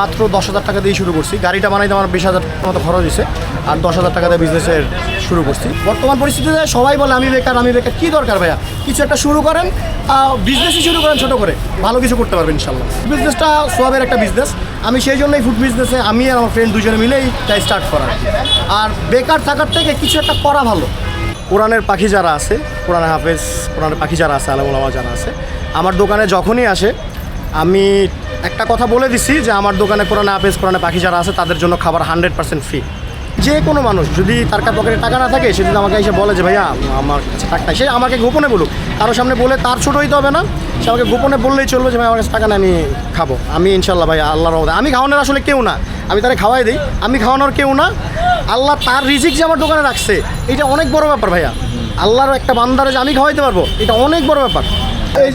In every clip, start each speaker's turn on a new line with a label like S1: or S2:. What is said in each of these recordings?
S1: মাত্র দশ হাজার টাকা দিয়ে শুরু করছি। গাড়িটা বানাইতে আমার বিশ হাজার মতো খরচ হয়েছে আর দশ হাজার টাকা দিয়ে বিজনেসের শুরু করছি। বর্তমান পরিস্থিতিতে সবাই বলে, আমি বেকার আমি বেকার, কী দরকার ভাইয়া? কিছু একটা শুরু করেন বিজনেসই শুরু করেন ছোটো করে। ভালো কিছু করতে পারবেন ইনশাল্লাহ। বিজনেসটা সোয়াবের একটা বিজনেস আমি সেই জন্যই ফুড বিজনেসে আমি আর আমার ফ্রেন্ড দুজনে মিলেই তাই স্টার্ট করা আর বেকার থাকার থেকে কিছু একটা করা ভালো। কোরআনের পাখি যারা আছে কোরআনের হাফেজ, কোরআনের পাখি যারা আছে আলমুলামা যারা আছে, আমার দোকানে যখনই আসে, আমি একটা কথা বলে দিছি যে আমার দোকানে কোরআনে হাফেজ, কোরআনে পাখি যারা আছে, তাদের জন্য খাবার হান্ড্রেড পার্সেন্ট ফ্রি। যে কোনো মানুষ, যদি তার পকেটে টাকা না থাকে, সে যদি আমাকে এসে বলে যে, ভাইয়া, আমার কাছে টাকা সে আমাকে গোপনে বলুক। কারোর সামনে বলে তার ছোটো হইতে হবে না। সে আমাকে গোপনে বললেই চলবে যে, ভাই, আমার কাছে টাকা না আমি খাব। আমি ইনশাল্লাহ ভাই, আল্লাহর রহমতে। আমি খাওয়ানোর আসলে কেউ না। আমি তারে খাওয়াই দিই। আমি খাওয়ানোর কেউ না। আল্লাহ তার রিজিক যে আমার দোকানে রাখছে, এটা অনেক বড় ব্যাপার, ভাইয়া। আল্লাহর একটা বান্দারে যে আমি খাওয়াইতে পারব, এটা অনেক বড় ব্যাপার।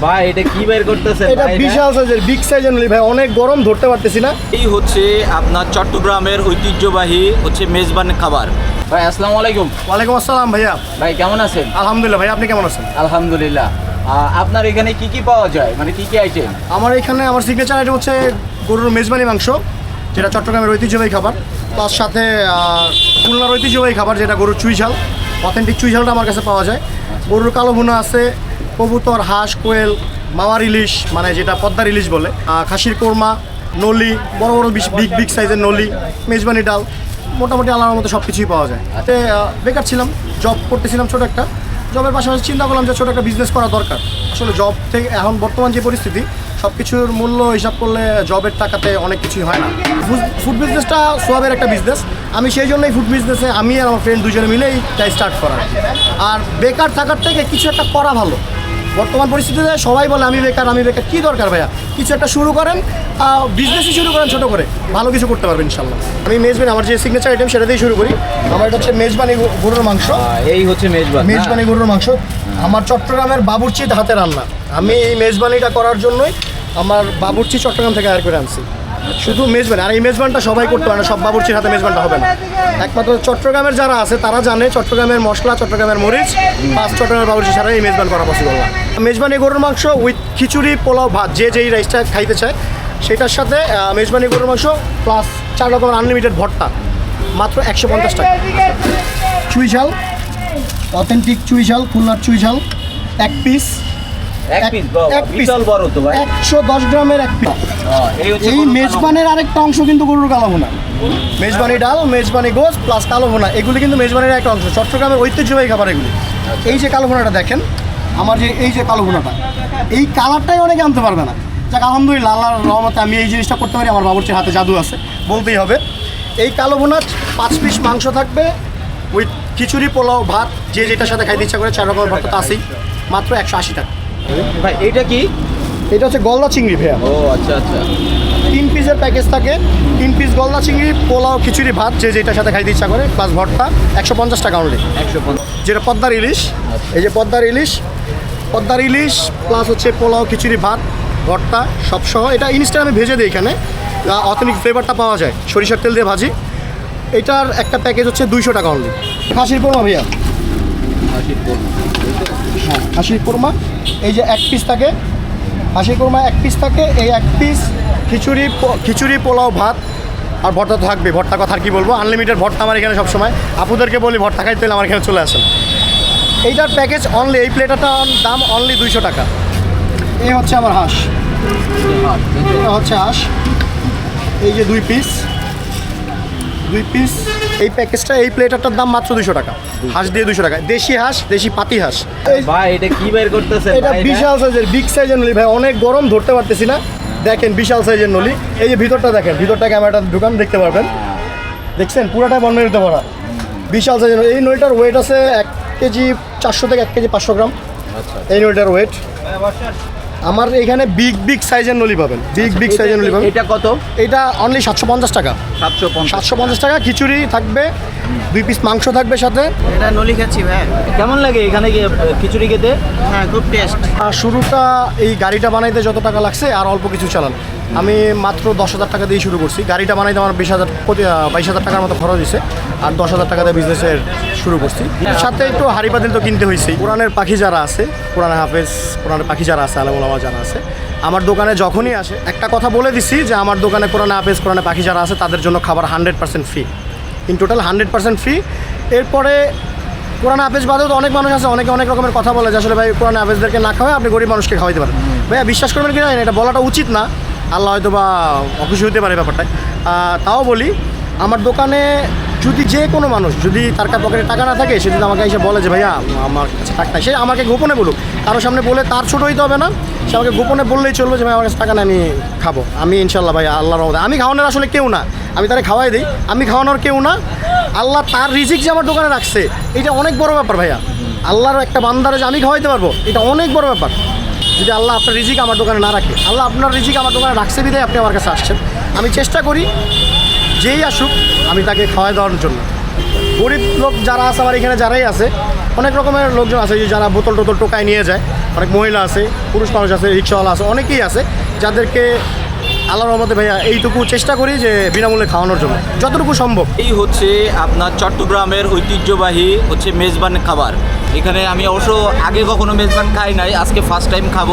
S2: ভাই এটা কি বের করতেছেন?
S1: এটা বিশাল সাইজের বিগ সাইজের নলি। ভাই অনেক গরম ধরতে পারতেছি না।
S2: এই হচ্ছে আপনার চট্টগ্রামের ঐতিহ্যবাহী হচ্ছে মেজবান খাবার। ভাই আসসালামু আলাইকুম।
S1: ওয়ালাইকুম আসসালাম ভাইয়া।
S2: ভাই কেমন আছেন?
S1: আলহামদুলিল্লাহ ভাই আপনি কেমন আছেন?
S2: আলহামদুলিল্লাহ। আপনার এখানে কি কি পাওয়া যায়? মানে কি কি আইটেম
S1: আমার এখানে আমার সিগনেচার আইটেম হচ্ছে গরুর মেজবানি মাংস যেটা চট্টগ্রামের ঐতিহ্যবাহী খাবার। তার সাথে খুলনার ঐতিহ্যবাহী খাবার যেটা গরুর চুই ঝাল। অথেন্টিক চুই ঝালটা আমার কাছে পাওয়া যায়। গরুর কালো ভুনা আছে কবুতর হাঁস কোয়েল মাওয়ার ইলিশ মানে যেটা পদ্মার ইলিশ বলে খাসির কোরমা নলি বড় বড় বিগ বিগ সাইজের নলি মেজবানি ডাল মোটামুটি আল্লাহর মতো সব কিছুই পাওয়া যায়। তে, বেকার ছিলাম জব করতেছিলাম ছোটো একটা। জবের পাশাপাশি চিন্তা করলাম যে ছোটো একটা বিজনেস করা দরকার। আসলে জব থেকে এখন বর্তমান যে পরিস্থিতি সব কিছুর মূল্য হিসাব করলে জবের টাকাতে অনেক কিছুই হয় না। ফুড বিজনেসটা সোয়াবের একটা বিজনেস আমি সেই জন্যই ফুড বিজনেসে আমি আর আমার ফ্রেন্ড দুজনে মিলেই তাই স্টার্ট করা। আর বেকার থাকার থেকে কিছু একটা করা ভালো। বর্তমান পরিস্থিতিতে সবাই বলে আমি বেকার আমি বেকার। কী দরকার ভাইয়া? কিছু একটা শুরু করেন বিজনেসই শুরু করেন ছোটো করে। ভালো কিছু করতে পারবেন ইনশাল্লাহ। আমি মেজবানি আমার যে সিগনেচার আইটেম সেটা দিয়ে শুরু করি। আমার এটা হচ্ছে মেজবানি গরু- গরুর মাংস।
S2: এই হচ্ছে মেজবান
S1: মেজবানি গরুর মাংস। আমার চট্টগ্রামের বাবুরচিত হাতে রান্না আমি এই মেজবানিটা করার জন্যই আমার বাবুরচি চট্টগ্রাম থেকে হায়ার করে আনছি। শুধু মেজবানি, আর এই মেজবানটা সবাই করতে পারে না, সব বাবুর্চির হাতে মেজবানটা হবে না। একমাত্র চট্টগ্রামের যারা আছে, তারা জানে চট্টগ্রামের মশলা, চট্টগ্রামের মরিচ পাঁচ চট্টগ্রামের বাবুর্চি ছাড়া এই মেজবান করা পসিবল না। মেজবানি গরুর মাংস উইথ খিচুড়ি, পোলাও, ভাত, যে যেই রাইসটা খাইতে চায়, সেটার সাথে মেজবানি গরুর মাংস প্লাস চার রকমের আনলিমিটেড ভর্তা, মাত্র একশো পঞ্চাশ টাকা। চুই ঝাল অথেন্টিক চুই ঝাল, খুলনার চুই ঝাল, এক পিস একশো দশ গ্রামের এক পিস
S2: হ্যাঁ, এই
S1: মেজবানের আরেকটা অংশ কিন্তু গরুর কালো ভুনা। মেজবানি ডাল মেজবানি গোস প্লাস কালো ভুনা। এগুলি কিন্তু মেজবানির একটা অংশ। চট্টগ্রামের ঐতিহ্যবাহী খাবার এগুলি। এই যে কালো ভুনাটা দেখেন আমার যে এই যে কালো ভুনাটা এই কালারটাই অনেকে আনতে পারবে না। যাক আলহামদুলিল্লাহ আল্লাহর রহমতে আমি এই জিনিসটা করতে পারি আমার বাবুর্চির হাতে জাদু আছে বলতেই হবে। এই কালো ভুনা পাঁচ পিস মাংস থাকবে উইথ খিচুড়ি পোলাও ভাত যে যেটার সাথে খাইতে ইচ্ছা করে চার রকমের ভাত তো আছেই মাত্র একশো আশি টাকা।
S2: ভাই এটা কি?
S1: এটা হচ্ছে গলদা চিংড়ি ভাইয়া।
S2: ও আচ্ছা আচ্ছা।
S1: তিন পিসের প্যাকেজ থাকে। তিন পিস গলদা চিংড়ি পোলাও খিচুড়ি ভাত যে যেটার সাথে খাইতে ইচ্ছা করে প্লাস ভর্তা একশো পঞ্চাশ টাকা অনলি
S2: একশো পঞ্চাশ।
S1: যেটা পদ্মার ইলিশ এই যে পদ্মার ইলিশ পদ্মার ইলিশ প্লাস হচ্ছে পোলাও খিচুড়ি ভাত ভর্তা সব সহ এটা ইনস্ট্যান্ট আমি ভেজে দিই এখানে। অথেনিক ফ্লেভারটা পাওয়া যায়। সরিষার তেল দিয়ে ভাজি। এটার একটা প্যাকেজ হচ্ছে দুইশো টাকা অনলি খাসির কোরমা ভাইয়া। হ্যাঁ হাসির কোরমা, এই যে এক পিস থাকে, হাসির কোরমা এক পিস থাকে, এই এক পিস খিচুড়ি খিচুড়ি, পোলাও, ভাত, আর ভর্তা তো থাকবে ভর্তা কথা আর কি বলব? আনলিমিটেড ভর্তা আমার এখানে সবসময়। আপুদেরকে বলি, ভর্তা খাইতে আমার এখানে চলে আসেন। এইটার প্যাকেজ অনলি এই প্লেটার দাম অনলি দুইশো টাকা। এই হচ্ছে আমার হাঁস। হচ্ছে হাঁস। এই যে দুই পিস দুই পিস এই প্যাকেজটা এই প্লেটারটার দাম মাত্র দুশো টাকা। হাঁস দিয়ে দুশো টাকা। দেশি হাঁস দেশি পাতি হাঁস।
S2: ভাই এটা কি বের করতেছেন
S1: এটা বিশাল সাইজের বিগ সাইজের নলি। ভাই অনেক গরম ধরতে পারতেছি না। দেখেন বিশাল সাইজের নলি। এই যে ভিতরটা দেখেন ভিতরটা ক্যামেরাটা দোকান দেখতে পারবেন। দেখছেন? পুরাটা বন্ধ দিতে পারা বিশাল সাইজের এই নলিটার ওয়েট আছে এক কেজি চারশো থেকে এক কেজি পাঁচশো গ্রাম।
S2: আচ্ছা
S1: এই নলিটার ওয়েট আমার এখানে বিগ বিগ সাইজের নলি পাবেন। বিগ বিগ সাইজের নলি পাবেন।
S2: এটা কত?
S1: এটা অনলি সাতশো পঞ্চাশ টাকা।
S2: সাতশো পঞ্চাশ
S1: সাতশো পঞ্চাশ টাকা খিচুড়ি থাকবে দুই পিস মাংস থাকবে সাথে।
S3: এটা নলি খাচ্ছি ভাই।
S2: কেমন লাগে এখানে গিয়ে খিচুড়ি খেতে?
S3: হ্যাঁ খুব টেস্ট
S1: আর শুরুটা এই গাড়িটা বানাইতে যত টাকা লাগছে আর অল্প কিছু চালান। আমি মাত্র দশ হাজার টাকা দিয়ে শুরু করছি। গাড়িটা বানাইতে আমার বিশ হাজার বাইশ হাজার টাকার মতো খরচ হয়েছে। আর দশ হাজার টাকা দিয়ে বিজনেসের শুরু করছি। সাথে একটু হাড়ি পাতিল তো কিনতে হয়েছে। কোরআনের পাখি যারা আছে কোরআনের হাফেজ কোরআনের পাখি যারা আছে আলমুলামা যারা আছে আমার দোকানে যখনই আসে একটা কথা বলে দিছি যে আমার দোকানে কোরআনে আপেস কোরআনে পাখি যারা আছে তাদের জন্য খাবার hundred percent free in total hundred percent free এরপরে কোরআন আফেজ বাদেও তো অনেক মানুষ আছে অনেকে অনেক রকমের কথা বলে যে আসলে ভাই কোরআন আফেজদেরকে না খাওয়াই আপনি গরিব মানুষকে খাওয়াইতে পারেন। ভাইয়া বিশ্বাস করবেন কিনা না, এটা বলাটা উচিত না। আল্লাহ হয়তো বা অখুশি হতে পারে ব্যাপারটা তাও বলি, আমার দোকানে যদি যে কোনো মানুষ যদি তার কাছে পকেটে টাকা না থাকে, সে যদি আমাকে এসে বলে যে, ভাইয়া, আমার কাছে টাকা সে আমাকে গোপনে বলুক। কারোর সামনে বলে তার ছোটো হইতে হবে না। সে আমাকে গোপনে বললেই চলবে যে, ভাই, আমার কাছে টাকা নেই, আমি খাব। আমি ইনশাল্লাহ ভাই আল্লাহ রহমতে। আমি খাওয়ানোর আসলে কেউ না। আমি তারে খাওয়াই দিই। আমি খাওয়ানোর কেউ না। আল্লাহ তার রিজিক যে আমার দোকানে রাখছে, এটা অনেক বড় ব্যাপার, ভাইয়া। আল্লাহর একটা বান্দারে যে আমি খাওয়াইতে পারব, এটা অনেক বড় ব্যাপার। যদি আল্লাহ আপনার রিজিক আমার দোকানে না রাখে, আল্লাহ আপনার রিজিক আমার দোকানে রাখছে বিধায় আপনি আমার কাছে আসছেন। আমি চেষ্টা করি যেই আসুক আমি তাকে খাওয়াই দেওয়ার জন্য। গরিব লোক যারা আছে, আমার এখানে যারাই আছে, অনেক রকমের লোকজন আছে যে যারা বোতল টোতল টোকায় নিয়ে যায়, অনেক মহিলা আছে, পুরুষ মানুষ আছে, রিক্সাওয়ালা আছে, অনেকেই আছে, যাদেরকে আল্লাহর রহমতে ভাইয়া, এইটুকু চেষ্টা করি যে বিনামূল্যে খাওয়ানোর জন্য। যতটুকু সম্ভব।
S2: এই হচ্ছে আপনার চট্টগ্রামের ঐতিহ্যবাহী হচ্ছে মেজবান খাবার। এখানে আমি অবশ্য আগে কখনো মেজবান খাই নাই, আজকে ফার্স্ট টাইম খাব।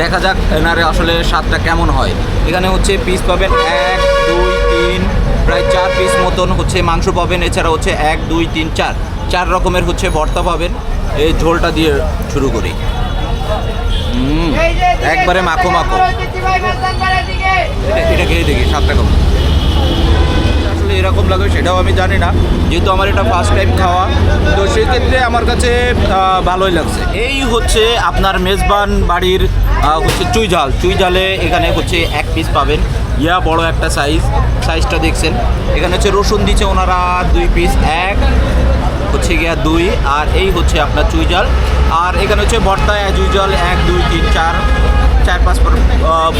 S2: দেখা যাক এনারে আসলে স্বাদটা কেমন হয়। এখানে হচ্ছে পিস পাবেন এক, দুই, তিন, প্রায় চার পিস মতন হচ্ছে মাংস পাবেন। এছাড়া হচ্ছে এক, দুই, তিন, চার। চার রকমের হচ্ছে ভর্তা পাবেন। এই ঝোলটা দিয়ে শুরু করি। একবারে মাখো মাখো। এটা খেয়ে দেখি, স্বাদটা কেমন? আসলে এরকম লাগে, সেটাও আমি জানি না। যেহেতু আমার এটা ফার্স্ট টাইম খাওয়া, তো সেক্ষেত্রে আমার কাছে ভালোই লাগছে। এই হচ্ছে আপনার মেজবান বাড়ির হচ্ছে চুই ঝাল। চুই ঝালে এখানে হচ্ছে এক পিস পাবেন। ইয়া বড় একটা সাইজ সাইজটা দেখছেন। এখানে হচ্ছে রসুন দিচ্ছে ওনারা, দুই পিস এক। হচ্ছে গিয়া দুই, আর এই হচ্ছে আপনার চুই জাল। আর এখানে হচ্ছে ভর্তা চুই জল এক, দুই, তিন, চার চার, পাঁচ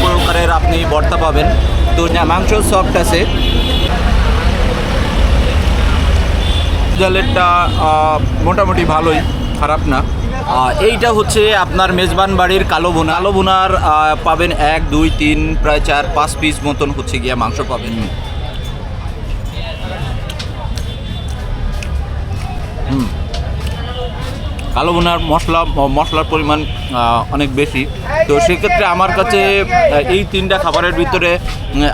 S2: প্রকারের আপনি ভর্তা পাবেন। তো মাংস সফট আছে। জালেরটা মোটামুটি ভালোই, খারাপ না। এইটা হচ্ছে আপনার মেজবান বাড়ির কালো বোনা কালো বোনার পাবেন এক, দুই, তিন, প্রায় চার, পাঁচ পিস মতন হচ্ছে গিয়া মাংস পাবেন। কালো বোনার মশলা মশলার পরিমাণ অনেক বেশি। তো সেক্ষেত্রে আমার কাছে এই তিনটা খাবারের ভিতরে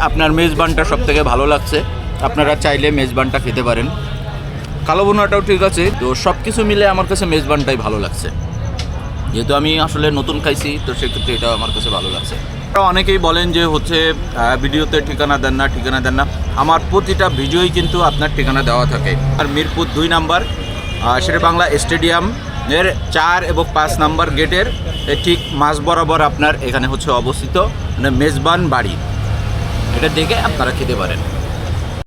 S2: আপনার মেজবানটা সব থেকে ভালো লাগছে। আপনারা চাইলে মেজবানটা খেতে পারেন। কালো বোনাটাও ঠিক আছে। তো সব কিছু মিলে আমার কাছে মেজবানটাই ভালো লাগছে। যেহেতু আমি আসলে নতুন খাইছি, তো সেক্ষেত্রে এটা আমার কাছে ভালো লাগছে। অনেকেই বলেন যে হচ্ছে ভিডিওতে ঠিকানা দেন না, ঠিকানা দেন না। আমার প্রতিটা ভিডিওই কিন্তু আপনার ঠিকানা দেওয়া থাকে। আর মিরপুর দুই নাম্বার সেটা বাংলা স্টেডিয়াম। এর চার এবং পাঁচ নাম্বার গেটের ঠিক মাঝ বরাবর আপনার এখানে হচ্ছে অবস্থিত মানে মেজবান বাড়ি। এটা দেখে আপনারা খেতে পারেন।